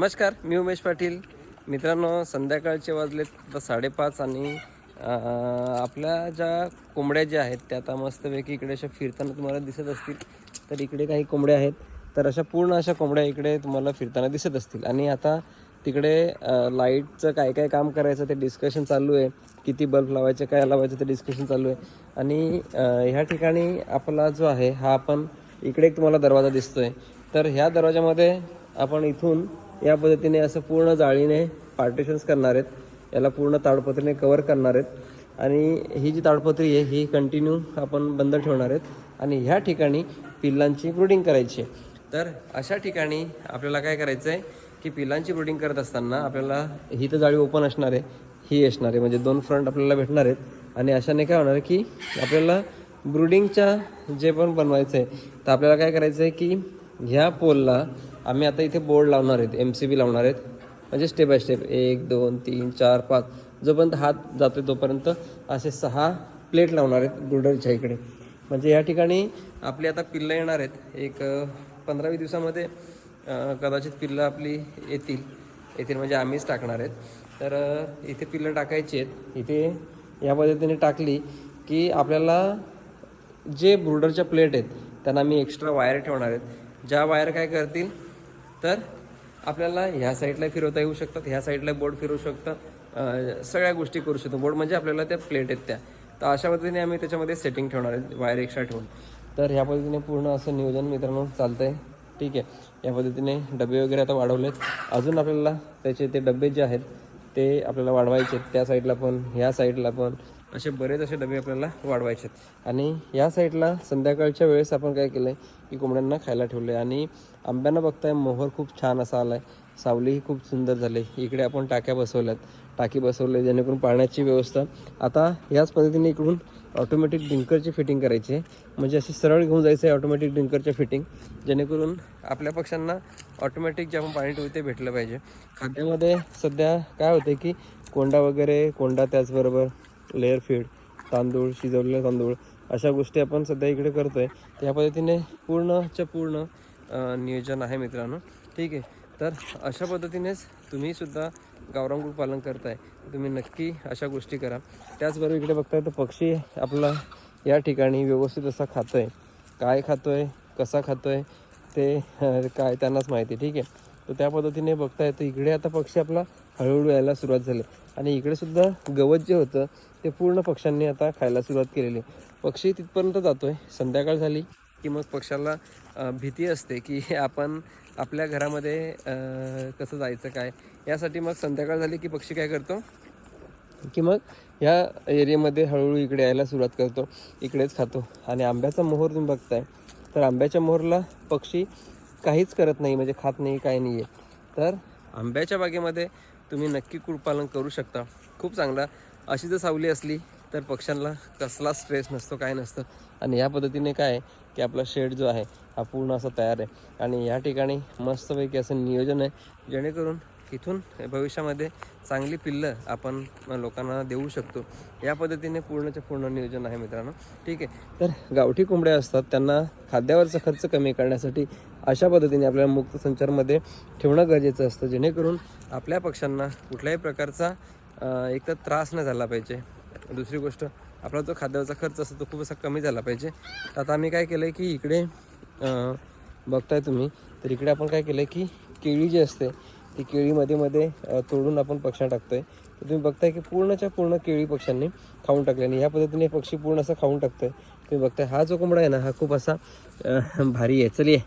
नमस्कार मी उमेश पाटील. मित्रांनो संध्याकाळचे वाजलेत साडेपाच आणि आपल्या ज्या कोंबड्या ज्या आहेत त्या आता मस्तपैकी इकडे अशा फिरताना तुम्हाला दिसत असतील. तर इकडे काही कोंबड्या आहेत. तर अशा पूर्ण अशा कोंबड्या इकडे तुम्हाला फिरताना दिसत असतील. आणि आता तिकडे लाईटचं काय काय काम करायचं ते डिस्कशन चालू आहे. किती बल्ब लावायचे काय लावायचं ते डिस्कशन चालू आहे. आणि ह्या ठिकाणी आपला जो आहे हा आपण इकडे एक तुम्हाला दरवाजा दिसतो आहे तर ह्या दरवाजामध्ये आपण इथून या पद्धतीने असं पूर्ण जाळीने पार्टिशन्स करणार आहेत. याला पूर्ण ताडपत्रीने कवर करणार आहेत. आणि ही जी ताडपत्री आहे ही कंटिन्यू आपण बंद ठेवणार आहेत. आणि ह्या ठिकाणी पिल्लांची ब्रुडिंग करायची आहे. तर अशा ठिकाणी आपल्याला काय करायचं आहे की पिल्लांची ब्रुडिंग करत असताना आपल्याला ही तर जाळी ओपन असणार आहे ही असणार आहे. म्हणजे दोन फ्रंट आपल्याला भेटणार आहेत. आणि अशाने काय होणार की आपल्याला ब्रुडिंगच्या जे पण बनवायचं आहे तर आपल्याला काय करायचं आहे की ह्या पोलला आम्ही आता इथे बोर्ड लावणार आहेत एम सी बी लावणार आहेत. म्हणजे स्टेप बाय स्टेप एक दोन तीन चार पाच. जोपर्यंत हात जातो तोपर्यंत असे सहा प्लेट लावणार आहेत ब्रुडरच्या इकडे. म्हणजे या ठिकाणी आपली आता पिल्लं येणार आहेत. एक पंधरावी दिवसामध्ये कदाचित पिल्लं आपली येतील. येतील म्हणजे आम्हीच टाकणार आहेत. तर इथे पिल्लं टाकायची आहेत. इथे या पद्धतीने टाकली की आपल्याला जे ब्रुडरच्या प्लेट आहेत त्यांना मी एक्स्ट्रा वायर ठेवणार आहेत. ज्या वायर काय करतील तर आपल्याला ह्या साईडला फिरवता येऊ शकतात ह्या साईडला बोर्ड फिरवू शकतं सगळ्या गोष्टी करू शकतो. बोर्ड म्हणजे आपल्याला त्या प्लेट आहेत त्या. तर अशा पद्धतीने आम्ही त्याच्यामध्ये सेटिंग ठेवणार आहे वायर एक्स्ट्रा ठेवून. तर ह्या पद्धतीने पूर्ण असं नियोजन मित्रांनो चालतं आहे ठीक आहे. या पद्धतीने डबे वगैरे आता वाढवलेत. अजून आपल्याला त्याचे ते डबे जे आहेत ते आपल्याला वाढवायचे आहेत. त्या साईडला पण ह्या साईडला पण. असे बरेच असे डबे आपल्याला वाढवायचे आहेत. आणि या साईडला संध्याकाळच्या वेळेस आपण काय केलं आहे की कोंबड्यांना खायला ठेवलं आहे आणि आंब्यांना बघताय मोहर खूप छान असा आला आहे सावलीही खूप सुंदर झाली. इकडे आपण टाक्या बसवल्यात. टाकी बसवले जेणेकरून पाण्याची व्यवस्था. आता याच पद्धतीने इकडून ऑटोमॅटिक डिंकरची फिटिंग करायची आहे. म्हणजे अशी सरळ घेऊन जायचं आहे ऑटोमॅटिक डिंकरच्या फिटिंग जेणेकरून आपल्या पक्ष्यांना ऑटोमॅटिक जे आपण पाणी ठेवू ते भेटलं पाहिजे. खाद्यामध्ये सध्या काय होते की कोंडा वगैरे कोंडा त्याचबरोबर लेअर फीड तांदूळ शिजवलेले तांदूळ अशा गोष्टी आपण सध्या इकडे करतो तर त्या पद्धतीने पूर्णच्या पूर्ण नियोजन आहे मित्रांनो. ठीक आहे. तर अशा पद्धतीनेच तुम्हीसुद्धा गावरांगूळ पालन करताय. तुम्ही नक्की अशा गोष्टी करा. त्याचबरोबर इकडे बघताय तर पक्षी आपला या ठिकाणी व्यवस्थित असा खातो आहे काय खातो आहे कसा खातो आहे ते काय त्यांनाच माहिती ठीक आहे. तर त्या पद्धतीने बघता येतं इकडे आता पक्षी आपला हळूहळू यायला सुरुवात झाली. आणि इकडेसुद्धा गवत जे होतं ते पूर्ण पक्ष्यांनी आता खायला सुरुवात केलेली आहे. पक्षी तिथपर्यंत जातोय. संध्याकाळ झाली की मग पक्षाला भीती असते की आपण आपल्या घरामध्ये कसं जायचं काय? यासाठी मग संध्याकाळ झाली की पक्षी काय करतो? की मग ह्या एरियामध्ये हळूहळू इकडे यायला सुरुवात करतो. इकडेच खातो. आणि आंब्याचा मोहर तुम्ही बघताय. तर आंब्याच्या मोहरला पक्षी काहीच करत नाही म्हणजे खात नाही काय नाही आहे तर आंब्याच्या बागेमध्ये तुम्ही नक्की कुळपालन करू शकता. खूप चांगला अशी जर सावली असली तर पक्ष्यांना कसला स्ट्रेस नसतो काय नसतं. आणि या पद्धतीने काय आहे की आपला शेड जो आहे हा पूर्ण असा तयार आहे. आणि या ठिकाणी मस्तपैकी असं नियोजन आहे जेणेकरून इथून भविष्यामध्ये चांगली पिल्लं आपण लोकांना देऊ शकतो. या पद्धतीने पूर्णच्या पूर्ण नियोजन आहे मित्रांनो. ठीक आहे. तर गावठी कोंबड्या असतात त्यांना खाद्यावरचा खर्च कमी करण्यासाठी अशा पद्धतीने आपल्याला मुक्त संचारमध्ये ठेवणं गरजेचं असतं. जेणेकरून आपल्या पक्ष्यांना कुठल्याही प्रकारचा एक तर त्रास नाही झाला पाहिजे. दुसरी गोष्ट आपला जो खाद्याचा खर्च असतो तो खूप असा कमी झाला पाहिजे. आता आम्ही काय केलं आहे की इकडे बघताय तुम्ही तर इकडे आपण काय केलं आहे की केळी जी असते ती केळीमध्ये मध्ये तोडून आपण पक्ष्यांना टाकतोय. तर तुम्ही बघताय की पूर्णच्या पूर्ण केळी पक्ष्यांनी खाऊन टाकले आणि ह्या पद्धतीने पक्षी पूर्ण असं खाऊन टाकतोय. तुम्ही बघताय हा जो कोंबडा आहे ना हा खूप असा भारी आहे. चल ये.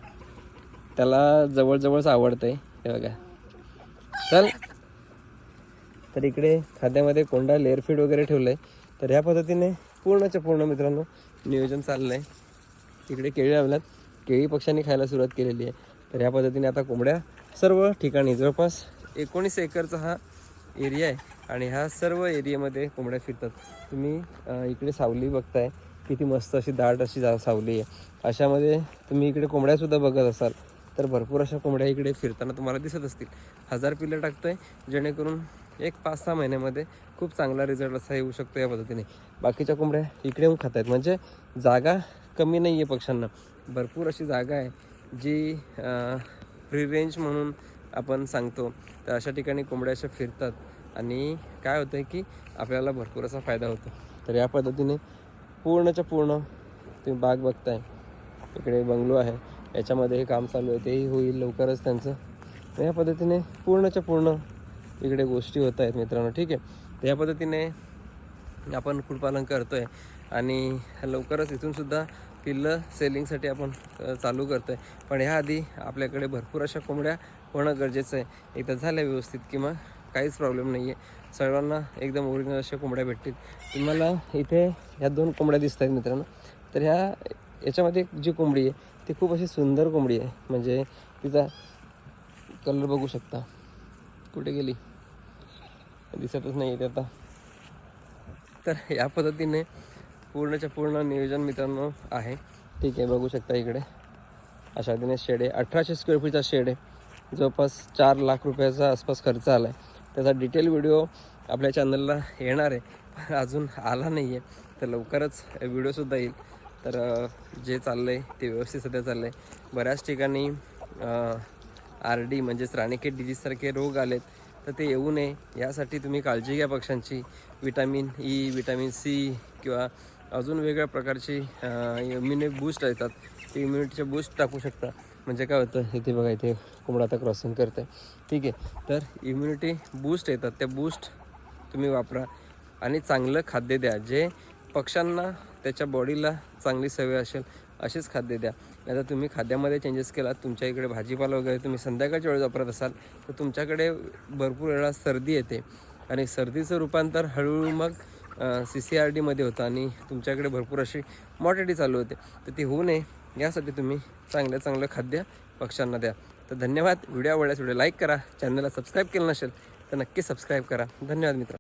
त्याला जवळजवळच आवडतंय. हे बघा. चल. तर इकडे खाद्यामध्ये कोंडा लेअर फीड वगैरे ठेवलं आहे तर ह्या पद्धतीने पूर्णच्या पूर्ण मित्रांनो नियोजन चाललं आहे इकडे केळी लावल्यात. केळी पक्ष्यांनी खायला सुरुवात केलेली आहे. तर ह्या पद्धतीने आता कोंबड्या सर्व ठिकाणी जवळपास एकोणीस एकरचा हा एरिया आहे आणि ह्या सर्व एरियामध्ये कोंबड्या फिरतात. तुम्ही इकडे सावली बघताय. किती मस्त अशी दाट अशी जा सावली आहे. अशामध्ये तुम्ही इकडे कोंबड्यासुद्धा बघत असाल. तर भरपूर अशा कोंबड्या इकडे फिरताना तुम्हाला दिसत असतील. हजार पिल्लं टाकतोय जेणेकरून एक पाच सहा महिन्यामध्ये खूप चांगला रिझल्ट असा येऊ शकतो या पद्धतीने. बाकीच्या कोंबड्या इकडे येऊन खात आहेत म्हणजे जागा कमी नाही आहे पक्ष्यांना. भरपूर अशी जागा आहे जी फ्री रेंज म्हणून आपण सांगतो. तर अशा ठिकाणी कोंबड्या अशा फिरतात आणि काय होतं आहे की आपल्याला भरपूर असा फायदा होतो. तर या पद्धतीने पूर्णच्या पूर्ण तुम्ही बाग बघताय. इकडे बंगलो आहे. याच्यामध्ये हे काम चालू आहे. तेही होईल लवकरच त्यांचं. या पद्धतीने पूर्णच्या पूर्ण इकडे गोष्टी होत आहेत मित्रांनो ठीक आहे? तर या पद्धतीने आपण कुक्कुटपालन करतो आहे आणि लवकरच इथूनसुद्धा पिल्लं सेलिंगसाठी आपण चालू करतो आहे पण ह्याआधी आपल्याकडे भरपूर अशा कोंबड्या होणं गरजेचं आहे. एकदा झाल्या व्यवस्थित किंवा काहीच प्रॉब्लेम नाही आहे सर्वांना एकदम ओरिजिनल अशा कोंबड्या भेटतील. तुम्हाला इथे ह्या दोन कोंबड्या दिसत आहेत मित्रांनो. तर ह्या याच्यामध्ये जी कोंबडी आहे ती खूप अशी सुंदर कोंबडी आहे. म्हणजे तिचा कलर बघू शकता. कुठे गेली? दिसतच नाही येते आता. तर या पद्धतीने पूर्णच्या पूर्ण नियोजन मित्रांनो आहे. ठीक आहे बघू शकता इकडे. अशा दिने शेड आहे. अठराशे स्क्वेअर फीटचा शेड आहे. जवळपास चार लाख रुपयाचा आसपास खर्च आला आहे त्याचा डिटेल व्हिडिओ आपल्या चॅनलला येणार आहे. पण अजून आला नाही आहे तर लवकरच व्हिडिओसुद्धा येईल. तर जे चाललं आहे ते व्यवस्थित सध्या चाललं आहे बऱ्याच ठिकाणी आर डी म्हणजेच राणीखेत डिजीजसारखे रोग आलेत. तर ते येऊ नये. यासाठी तुम्ही काळजी घ्या पक्ष्यांची. विटॅमिन ई विटॅमिन सी किंवा अजून वेगळ्या प्रकारची इम्युनि बूस्ट येतात ते इम्युनिटीचे बूस्ट टाकू शकता. म्हणजे काय होतं इथे बघा इथे कोंबडा आता क्रॉसिंग करते ठीक आहे. तर इम्युनिटी बूस्ट येतात. त्या बूस्ट तुम्ही वापरा आणि चांगलं खाद्य द्या. जे पक्ष्यांना त्याच्या बॉडीला चांगली सवय असेल असेच खाद्य द्या. नाही तर तुम्ही खाद्यामध्ये चेंजेस केलात तुमच्या इकडे भाजीपाला वगैरे तुम्ही संध्याकाळच्या वेळेस वापरत असाल तर तुमच्याकडे भरपूर वेळा सर्दी येते. आणि सर्दीचं रूपांतर हळूहळू मग सी सी आर डीमध्ये होतं आणि तुमच्याकडे भरपूर अशी मॉर्टिटी चालू होते. तर ती होऊ नये यासाठी तुम्ही चांगलं चांगलं खाद्य पक्ष्यांना द्या. तर धन्यवाद. व्हिडिओ आवडल्यास व्हिडिओ लाईक करा. चॅनलला सबस्क्राईब केलं नसेल तर नक्की सबस्क्राईब करा. धन्यवाद मित्र